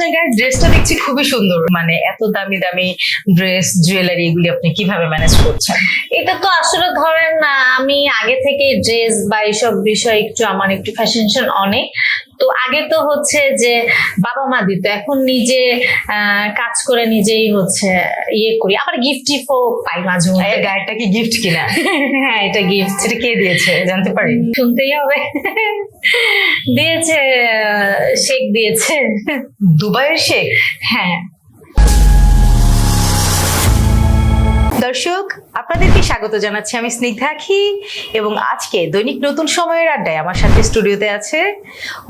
আপনার গায়ের ড্রেসটা দেখছি খুবই সুন্দর। মানে এত দামি দামি ড্রেস জুয়েলারি এগুলি আপনি কীভাবে ম্যানেজ করছেন? এটা তো আসলে ধরেন আমি আগে থেকে ড্রেস বা এইসব বিষয় একটু আমার একটু ফ্যাশন অনেক। তো আগে তো হচ্ছে যে বাবা মা দিত এখন নিজে কাজ করে নিজেই হচ্ছে ইয়ে করি। আবার গিফট টিফও পাই মাঝে মাঝে মধ্যে গায়েরটা কি গিফট কিনা? হ্যাঁ এটা গিফট সেটা কে দিয়েছে? জানতে পারি। শুনতেই হবে। দিয়েছে শেখ দিয়েছে। দুবাইয়ের শেখ? হ্যাঁ। দর্শক আপনাদেরকে স্বাগত জানাচ্ছি আমি স্নিগ্ধা আখি এবং আজকে দৈনিক নতুন সময়ের আড্ডায় আমার সাথে স্টুডিওতে আছে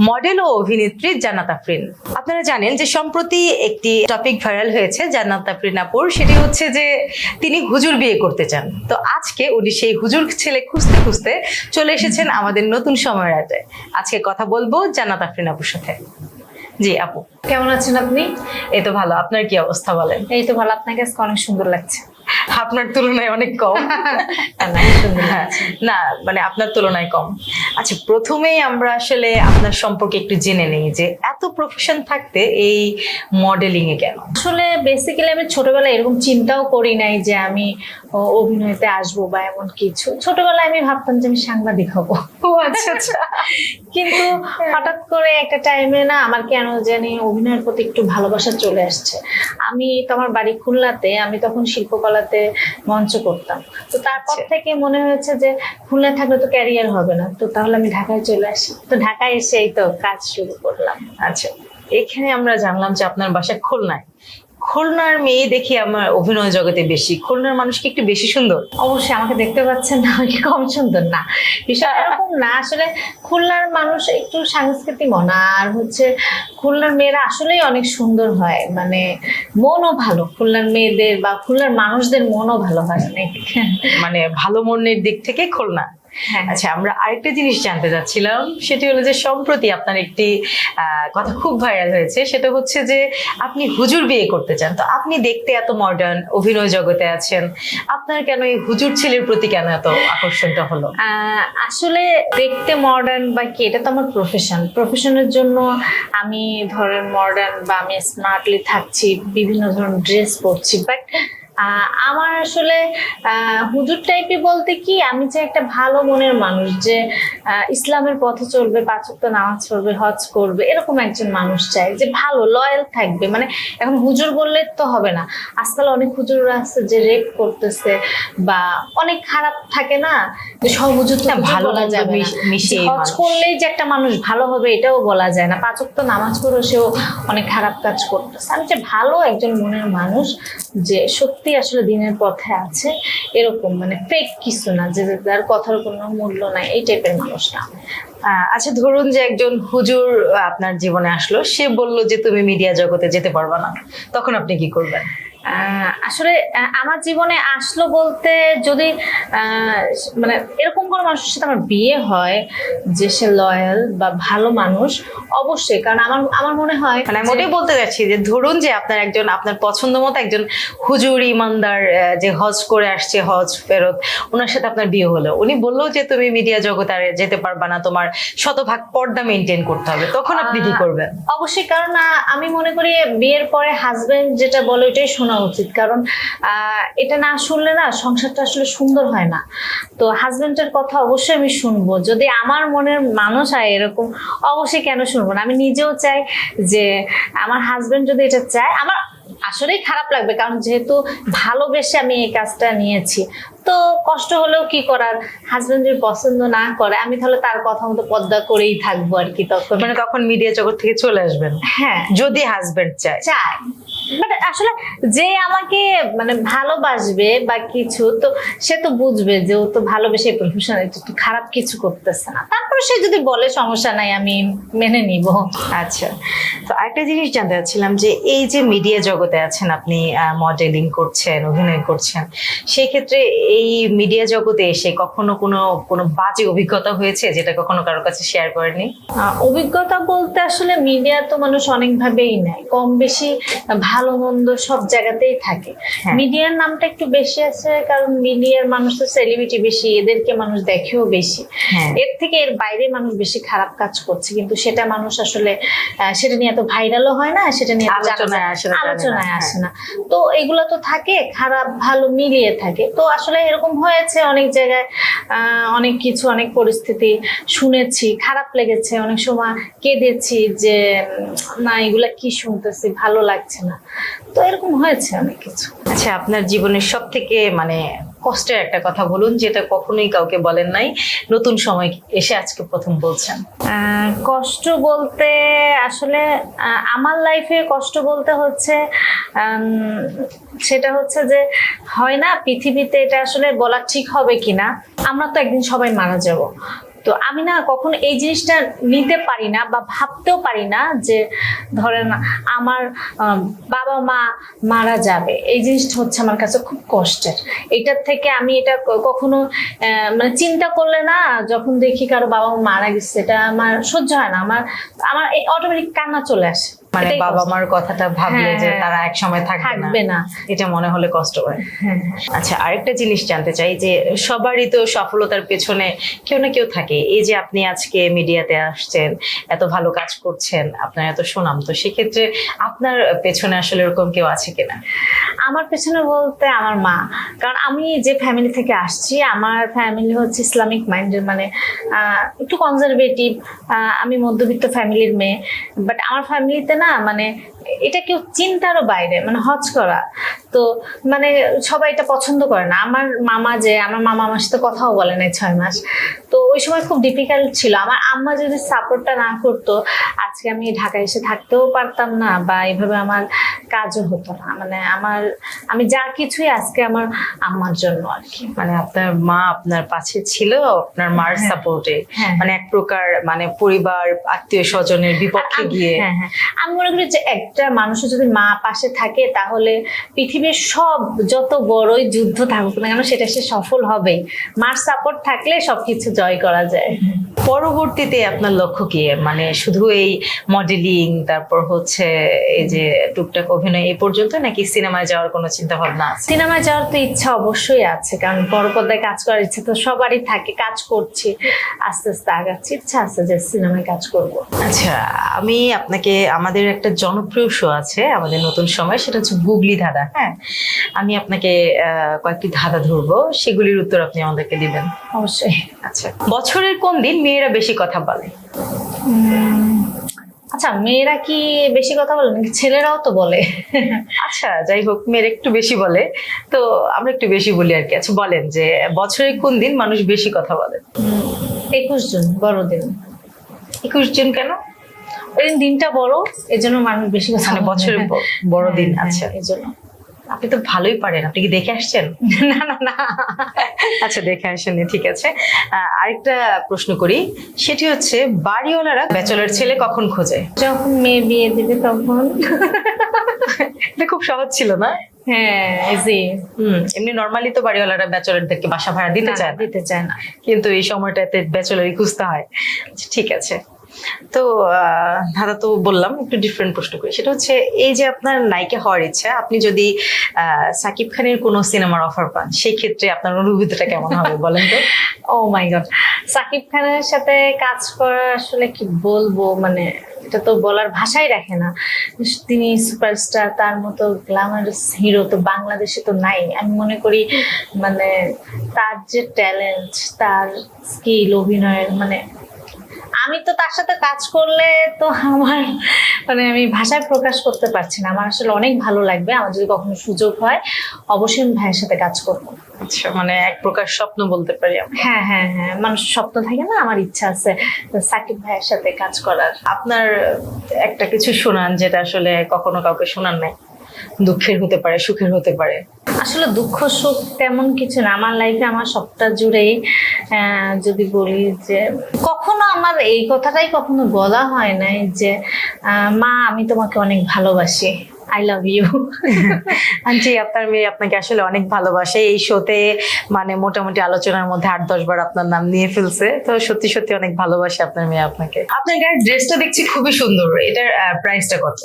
মডেল ও অভিনেত্রী জান্নাত আফরিন। আপনারা জানেন যে সম্প্রতি একটি টপিক ভাইরাল হয়েছে জান্নাত আফরিন আপুর সেটি হচ্ছে যে তিনি হুজুর বিয়ে করতে চান। তো আজকে উনি সেই হুজুর ছেলে খুঁজতে খুঁজতে চলে এসেছেন আমাদের নতুন সময়ের আড্ডায়। আজকে কথা বলব জান্নাত আফরিন আপুর সাথে। জি আপু। কেমন আছেন আপনি? এই তো ভালো আপনার কি অবস্থা বলেন? এই তো ভালো আপনাকে আজকে অনেক সুন্দর লাগছে। আপনার তুলনায় অনেক কম। না, হ্যাঁ, লাগছে। না মানে আপনার তুলনায় কম। আচ্ছা প্রথমেই আমরা আসলে আপনার সম্পর্কে একটু জেনে নেই যে এত প্রফেশন থাকতে এই মডেলিং এ কেন? আসলে বেসিক্যালি আমি ছোটবেলায় এরকম চিন্তাও করি নাই যে আমি অভিনয়তে আসব বা এমন কিছু। ছোটবেলায় আমি ভাবতাম যে আমি সাংবাদিক হব। আচ্ছা আচ্ছা। কিন্তু হঠাৎ করে একটা টাইমে না আমার কেন জানি অভিনয়ের প্রতি একটু ভালোবাসা চলে আসছে। আমি তো আমার বাড়ি খুলনাতে আমি তখন শিল্পকলাতে মঞ্চ করতাম। তো তারপর আচ্ছা। থেকে মনে হয়েছে যে খুলনা থাকলে তো ক্যারিয়ার হবে না। তো তাহলে আমি ঢাকায় চলে আসি। তো ঢাকায় এসেই তো কাজ শুরু করলাম। আচ্ছা। এখানে আমরা জানলাম যে আপনার বাসা খুলনায়। খুলনার মেয়ে দেখি আমার অভিনয় জগতে বেশি। খুলনার মানুষ কি একটু বেশি সুন্দর? অবশ্যই আমাকে দেখতে পাচ্ছেন না আমি কম সুন্দর না। বিষয় এরকম না আসলে খুলনার মানুষ একটু সাংস্কৃতিক মনা আর হচ্ছে খুলনার মেয়েরা আসলেই অনেক সুন্দর হয় মানে মনও ভালো। খুলনার মেয়েদের বা খুলনার মানুষদের মনও ভালো হয় অনেক। মানে ভালো মনের দিক থেকে খুলনা। আচ্ছা আমরা আরেকটা জিনিস জানতে চাচ্ছিলাম সেটি হলো যে সম্প্রতি আপনার একটি কথা খুব ভাইরাল হয়েছে সেটা হচ্ছে যে আপনি হুজুর বিয়ে করতে চান। তো আপনি দেখতে এত মডার্ন অভিনয় জগতে আছেন আপনার কেন এই হুজুর ছেলের প্রতি কেন এত আকর্ষণটা হলো? আসলে দেখতে মডার্ন বা কি এটা তো আমার প্রফেশন প্রফেশনের জন্য আমি ধরেন মডার্ন বা আমি স্মার্টলি থাকছি বিভিন্ন ধরনের ড্রেস পরছি বাট আমার আসলে আহ, হুজুর টাইপে বলতে কি আমি চাই একটা ভালো মনের মানুষ যে ইসলামের পথে চলবে পাঁচক্ত নামাজ পড়বে হজ করবে এরকম একজন মানুষ চাই যে ভালো লয়াল থাকবে। মানে এখন হুজুর বললে তো হবে না। আজকাল অনেক হুজুররা আছে যে রেপ করতেছে বা অনেক খারাপ থাকে না যে সব হুজুর তো না, ভালো যাবে হজ করলেই যে একটা মানুষ ভালো হবে এটাও বলা যায় না। পাঁচক তো নামাজ পড়েও সেও অনেক খারাপ কাজ করতেছে। আমি যে ভালো একজন মনের মানুষ যে সত্যি আসলে দিনের পথে আছে, এরকম মানে ফেক কিছু না, যে তার কথার কোনো মূল্য নাই, এই টাইপের মানুষ না। আচ্ছা ধরুন যে একজন হুজুর আপনার জীবনে আসলো, সে বলল যে তুমি মিডিয়া জগতে যেতে পারবা না, তখন আপনি কি করবেন? আসলে আমার জীবনে আসলো বলতে যদি মানে এরকম কোনো মানুষের সাথে আমার বিয়ে হয় যে সে লয়াল বা ভালো মানুষ অবশ্যই। কারণ আমার আমার মনে হয় মানে আমি ওটাই বলতে যাচ্ছি যে ধরুন যে আপনার একজন আপনার পছন্দ মতো একজন হুজুর ইমানদার যে হজ করে আসছে হজ ফেরত ওনার সাথে আপনার বিয়ে হলো। উনি বলল যে তুমি মিডিয়া জগতে আর যেতে পারবা না তোমার শতভাগ পর্দা মেনটেন করতে হবে। তখন আপনি কি করবেন? অবশ্যই কারণ আমি মনে করি বিয়ের পরে হাজবেন্ড যেটা বলে ওইটাই শোনা উচিত। কারণ এটা না শুনলে না সংসারটা আসলে সুন্দর হয় না। তো হাজবেন্ডের কথা অবশ্যই আমি শুনব। যদি আমার মনের মানুষ হয় এরকম অবশ্যই কেন শুনব না? আমি নিজেও চাই যে আমার হাজবেন্ড যদি এটা চায় আমার আসলেই খারাপ লাগবে। কারণ যেহেতু ভালোবেসে আমি এই কাজটা নিয়েছি। তো কষ্ট হলেও কি করার? হাজবেন্ড যদি পছন্দ না করে আমি তাহলে তার কথা মতো পদ্মা করেই থাকব আর কি তখন। মানে তখন মিডিয়া জগৎ থেকে চলে আসবেন। হ্যাঁ। যদি হাজবেন্ড চায়। চায়। বাট আসলে যে আমাকে মানে ভালোবাসবে বা কিছু তো সে তো বুঝবে যে ও তো ভালোবেসে প্রফেশন একটু খারাপ কিছু করতেছে না। তারপরে সে যদি বলে সমস্যা নাই আমি মেনে নিব। আচ্ছা। তো আরেকটা জিনিস জানতে চাচ্ছিলাম যে এই যে মিডিয়া জগতে আছেন আপনি মডেলিং করছেন অভিনয় করছেন সেই ক্ষেত্রে এই মিডিয়া জগতে এসে কখনো কোনো কোনো বাজে অভিজ্ঞতা হয়েছে যেটা কখনো কারোর কাছে শেয়ার করেনি অভিজ্ঞতা বলতে আসলে মিডিয়া তো মানুষ অনেকভাবেই নেয়। কম বেশি ভালো মন্দ সব জায়গাতেই থাকে। হ্যাঁ। মিডিয়ার নামটা একটু বেশি আছে কারণ মিডিয়ার মানুষ তো সেলিব্রিটি বেশি এদেরকে মানুষ দেখেও বেশি। হ্যাঁ। এর থেকে এর বাইরে মানুষ বেশি খারাপ কাজ করছে কিন্তু সেটা মানুষ আসলে সেটা নিয়ে এত ভাইরালও হয় না সেটা নিয়ে আলোচনায় আসে না, আলোচনায় হ্যাঁ। আসে না। তো এগুলো তো থাকে খারাপ ভালো মিলিয়ে থাকে। তো আসলে এরকম হয়েছে অনেক জায়গায় আহ, অনেক কিছু অনেক পরিস্থিতি শুনেছি খারাপ লেগেছে। অনেক সময় কেঁদেছি যে না এগুলা কি শুনতেছি ভালো লাগছে না। তো এরকম হয়েছে অনেক কিছু। আচ্ছা আপনার জীবনের সব থেকে মানে কষ্টের একটা কথা বলুন যেটা কখনোই কাউকে বলেন নাই। নতুন সময় এসে আজকে প্রথম বলছেন। কষ্ট বলতে আসলে আমার লাইফে কষ্ট বলতে হচ্ছে সেটা হচ্ছে যে হয় না পৃথিবীতে এটা আসলে বলা ঠিক হবে কিনা? আমরা তো একদিন সবাই মারা যাব। তো আমি না কখনো এই জিনিসটা নিতে পারি না বা ভাবতেও পারি না যে ধরেন আমার বাবা মা মারা যাবে। এই জিনিসটা হচ্ছে আমার কাছে খুব কষ্টের। এটার থেকে আমি এটা কখনো মানে চিন্তা করলে না যখন দেখি কারও বাবা মারা গেছে, এটা আমার সহ্য হয় না। আমার আমার অটোমেটিক কান্না চলে আসে। মানে বাবা মার কথাটা ভাবলে যে হ্যাঁ, তারা এক সময় থাকবে না। এটা মনে হলে কষ্ট হয়। হ্যাঁ। আচ্ছা আরেকটা জিনিস জানতে চাই যে সবারই তো সফলতার পেছনে কেউ না কেউ থাকে। এই যে আপনি আজকে মিডিয়াতে আসছেন এত ভালো কাজ করছেন আপনার এত সুনাম তো সেক্ষেত্রে আপনার পেছনে আসলে এরকম কেউ আছে কিনা? আমার পেছনে বলতে আমার মা। কারণ আমি যে ফ্যামিলি থেকে আসছি আমার ফ্যামিলি হচ্ছে ইসলামিক মাইন্ডের মানে আহ, একটু কনজারভেটিভ আমি মধ্যবিত্ত ফ্যামিলির মেয়ে। বাট আমার ফ্যামিলিতে না মানে এটা কেউ চিন্তারও বাইরে মানে হজ করা। তো মানে সবাই এটা পছন্দ করে না। আমার মামা যে আমার মামা আমার সাথে কথাও বলে নাই ছয় মাস। তো ওই সময় খুব ডিফিকাল্ট ছিল। আমার আম্মা যদি সাপোর্টটা না করতো আজকে আমি ঢাকায় এসে থাকতেও পারতাম না বা এইভাবে আমার কাজও হতো না। মানে আমার আমি যা কিছুই আজকে আমার আম্মার জন্য আর কি। মানে আপনার মা আপনার পাশে ছিল আপনার মার হ্যাঁ। সাপোর্টে হ্যাঁ। মানে এক প্রকার মানে পরিবার আত্মীয় স্বজনের বিপক্ষে গিয়ে। হ্যাঁ হ্যাঁ। আমি মনে করি যে একটা মানুষের যদি মা পাশে থাকে তাহলে পৃথিবীর সব যত বড়ই যুদ্ধ থাকুক না কেন সেটা সে সফল হবেই। মার সাপোর্ট থাকলে সবকিছু জয় করা যায়। পরবর্তীতে আপনার লক্ষ্য কি? মানে শুধু এই মডেলিং তারপর হচ্ছে এই যে টুকটাক অভিনয় এই পর্যন্ত নাকি সিনেমায় যাওয়ার কোনো চিন্তা ভাবনা আছে? সিনেমায় যাওয়ার তো ইচ্ছা অবশ্যই আছে কারণ বড় পর্দায় কাজ করার ইচ্ছা তো সবারই থাকে কাজ করছি। আস্তে আস্তে আগাচ্ছি ইচ্ছা আছে যে সিনেমায় কাজ করব। আচ্ছা আমি আপনাকে আমাদের একটা জনপ্রিয় শো আছে আমাদের নতুন সময় সেটা হচ্ছে গুগলি ধাঁধা। হ্যাঁ আমি আপনাকে কয়েকটি ধাঁধা ধরবো সেগুলির উত্তর আপনি আমাদেরকে দিবেন। অবশ্যই। আচ্ছা বছরের কোন দিন মেয়েরা বেশি কথা বলে? আচ্ছা মেয়েরা কি বেশি কথা বলে নাকি ছেলেরাও তো বলে? আচ্ছা যাই হোক মেয়েরা একটু বেশি বলে। তো আমরা একটু বেশি বলি আর কি। আচ্ছা বলেন যে বছরের কোন দিন মানুষ বেশি কথা বলে? একুশ জুন বড়দিন। একুশ জুন কেন? ওই দিনটা বড় এই জন্য মানুষ বেশি মানে বলে। বছরের বড় দিন হ্যাঁ, আচ্ছা। এই জন্য আপনি তো ভালোই পারেন আপনি কি দেখে আসছেন? না না না। আচ্ছা দেখে আসেননি ঠিক আছে। আরেকটা প্রশ্ন করি সেটি হচ্ছে বাড়িওয়ালারা ব্যাচেলর ছেলে কখন খোঁজে? যখন মেয়ে বিয়ে দিবে তখন। এটা খুব সহজ ছিল না? হ্যাঁ জি হুম এমনি নর্মালি তো বাড়িওয়ালারা ব্যাচেলরদেরকে বাসা ভাড়া দিতে চায় না। দিতে চায় না। কিন্তু এই সময়টাতে ব্যাচেলরই খুঁজতে হয়। আচ্ছা, ঠিক আছে। তো দাদা তো বললাম একটু ডিফারেন্ট প্রশ্ন করি। সেটা হচ্ছে, এই যে আপনার নায়িকা হওয়ার ইচ্ছা, আপনি যদি সাকিব খানের কোনো সিনেমার অফার পান, সেই ক্ষেত্রে আপনার অনুভূতিটা কেমন হবে বলেন তো? ও মাই গড সাকিব খানের সাথে কাজ করা আসলে কি বলব? মানে এটা তো বলার ভাষাই রাখে না। তিনি সুপারস্টার তার মতো গ্ল্যামারাস হিরো তো বাংলাদেশে তো নাই। আমি মনে করি মানে তার যে ট্যালেন্ট তার স্কিল অভিনয়ের মানে আমি তো তার সাথে কাজ করলে তো আমার মানে আমি ভাষায় প্রকাশ করতে পারছি না। আমার আসলে অনেক ভালো লাগবে। আমার যদি কখনো সুযোগ হয় অবশ্যই আমি ভাইয়ের সাথে কাজ করব। আচ্ছা মানে এক প্রকার স্বপ্ন বলতে পারি হ্যাঁ হ্যাঁ হ্যাঁ। মানুষ স্বপ্ন থাকে না আমার ইচ্ছা আছে সাকিব ভাইয়ের সাথে কাজ করার। আপনার একটা কিছু শোনান যেটা আসলে কখনো কাউকে শোনান নাই। দুঃখের হতে পারে, সুখের হতে পারে। আসলে দুঃখ, সুখ তেমন কিছু না। আমার লাইফে আমার সবটা জুড়েই যদি বলি যে কখনো আমার এই কথাটাই কখনো বলা হয় নাই যে মা, আমি তোমাকে অনেক ভালোবাসি। আই লাভ ইউ আন্টি আপনার মেয়ে আপনাকে আসলে অনেক ভালোবাসে। এই শোতে মানে মোটামুটি আলোচনার মধ্যে আট দশ বার আপনার নাম নিয়ে ফেলছে। তো সত্যি সত্যি অনেক ভালোবাসে আপনার মেয়ে আপনাকে। আপনার গায়ের ড্রেসটা দেখছি খুবই সুন্দর। এটার প্রাইসটা কত?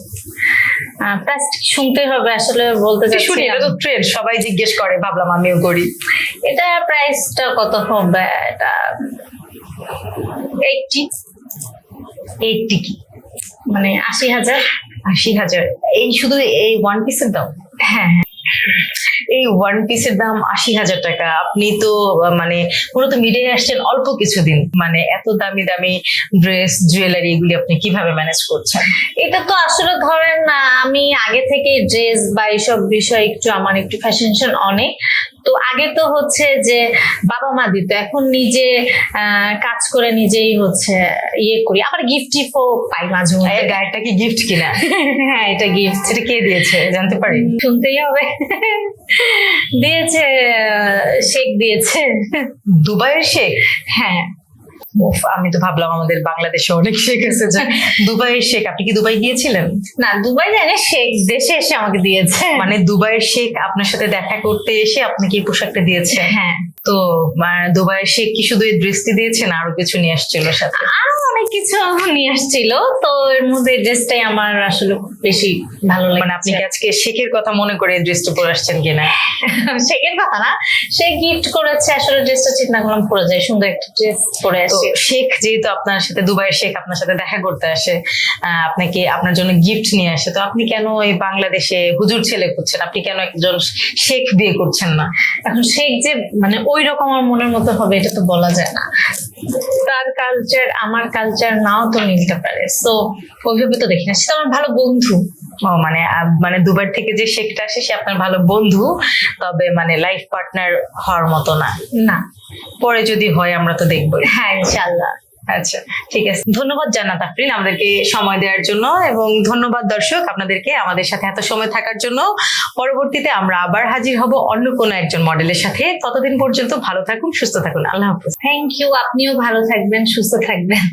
প্লাস্টিক শুনতে হবে আসলে বলতে চাচ্ছি শুনি এটা তো ট্রেন্ড সবাই জিজ্ঞেস করে ভাবলাম আমিও করি। এটা প্রাইসটা কত হবে? এটা এইটটি এইটটি কি? মানে আশি হাজার। আশি হাজার। এই শুধু এই ওয়ান পিসের দাম? হ্যাঁ হ্যাঁ। এই ওয়ান পিসের দাম আশি হাজার টাকা। আপনি তো মানে মূলত মিডিয়ায় আসছেন অল্প কিছুদিন। মানে এত দামি দামি ড্রেস জুয়েলারি এগুলি আপনি কীভাবে ম্যানেজ করছেন? এটা তো আসলে ধরেন আমি আগে থেকে ড্রেস বা এইসব বিষয় একটু আমার একটু ফ্যাশন অনেক। তো আগে তো হচ্ছে যে বাবা মা দিত এখন নিজে কাজ করে নিজেই হচ্ছে ইয়ে করি। আবার গিফট টিফও পাই মাঝে মাঝে গায়েরটা কি গিফট কিনা? হ্যাঁ এটা গিফট সেটা কে দিয়েছে? জানতে পারি। শুনতেই হবে। দিয়েছে শেখ দিয়েছে। দুবাইয়ের শেখ? হ্যাঁ। আমি তো ভাবলাম আমাদের বাংলাদেশে অনেক শেখ আছে যে দুবাইয়ের শেখ আপনি কি দুবাই গিয়েছিলেন? না দুবাই জানে শেখ দেশে এসে আমাকে দিয়েছে। মানে দুবাইয়ের শেখ আপনার সাথে দেখা করতে এসে আপনাকে এই পোশাকটা দিয়েছে হ্যাঁ। তো দুবাইয়ের শেখ কি শুধু এই ড্রেসটি দিয়েছেন? আরও কিছু নিয়ে আসছিল সাথে? আরও অনেক কিছু নিয়ে আসছিল। তো এর মধ্যে ড্রেসটাই আমার আসলে বেশি ভালো লাগে মানে আপনি কি আজকে শেখের কথা মনে করে ড্রেসটা পরে আসছেন কিনা? শেখের কথা না। সে গিফট করেছে আসলে ড্রেসটা চিন্তা করলাম পরে যায় সুন্দর একটা ড্রেস পরে তো আসছি শেখ যেহেতু আপনার সাথে দুবাইয়ের শেখ আপনার সাথে দেখা করতে আসে আহ, আপনাকে আপনার জন্য গিফট নিয়ে আসে তো আপনি কেন এই বাংলাদেশে হুজুর ছেলে খুঁজছেন? আপনি কেন একজন শেখ বিয়ে করছেন না? এখন শেখ যে মানে ওই রকম আমার মনের মতো হবে এটা তো বলা যায় না। তার কালচার আমার কালচার নাও তো মিলতে পারে। তো ওইভাবে তো দেখি না সে তো আমার ভালো বন্ধু। মানে মানে দুবার থেকে যে শেখটা আসে সে আপনার ভালো বন্ধু তবে মানে লাইফ পার্টনার হওয়ার মতো না। না। পরে যদি হয় আমরা তো দেখব হ্যাঁ ইনশাল্লাহ আচ্ছা ঠিক আছে। ধন্যবাদ জানাত আফরিন আমাদেরকে সময় দেওয়ার জন্য এবং ধন্যবাদ দর্শক আপনাদেরকে আমাদের সাথে এত সময় থাকার জন্য। পরবর্তীতে আমরা আবার হাজির হব অন্য কোনো একজন মডেলের সাথে। ততদিন পর্যন্ত ভালো থাকুন, সুস্থ থাকুন। আল্লাহ হাফিজ। থ্যাংক ইউ আপনিও ভালো থাকবেন, সুস্থ থাকবেন।